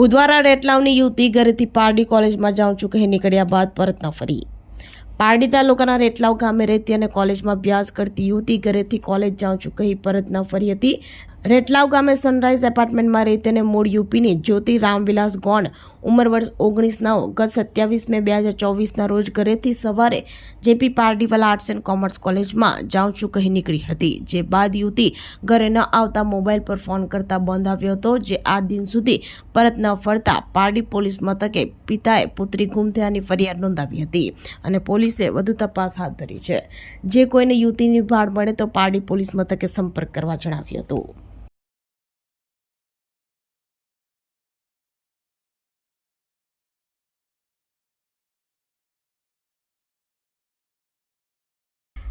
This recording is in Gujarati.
ઉદવારા રેટલાવની યુવતી ઘરેથી પારડી કોલેજમાં જાઉં છું કહી નીકળ્યા બાદ પરત ન ફરી. પારડી તાલુકાના રેટલાવ ગામે રહેતી અને કોલેજમાં અભ્યાસ કરતી યુવતી ઘરેથી કોલેજ જાઉં છું કહી પરત ન ફરી હતી. રેટલાવ ગામે સનરાઈઝ એપાર્ટમેન્ટમાં રહેતી તેને મૂળ યુપીની જ્યોતિ રામવિલાસ ગોંડ ઉંમર વર્ષ ઓગણીસના ગત સત્યાવીસ મે બે હજાર ચોવીસના રોજ ઘરેથી સવારે JP Pardiwala arts and commerce કોલેજમાં જાઉં છું કહી નીકળી હતી. જે બાદ યુવતી ઘરે ન આવતા મોબાઈલ પર ફોન કરતા બંધ આવ્યો હતો. જે આ દિન સુધી પરત ન ફરતા પારડી પોલીસ મથકે પિતાએ પુત્રી ગુમ થયાની ફરિયાદ નોંધાવી હતી અને પોલીસે વધુ તપાસ હાથ ધરી છે. જે કોઈને યુવતીની ભાડ મળે તો પારડી પોલીસ મથકે સંપર્ક કરવા જણાવ્યું હતું.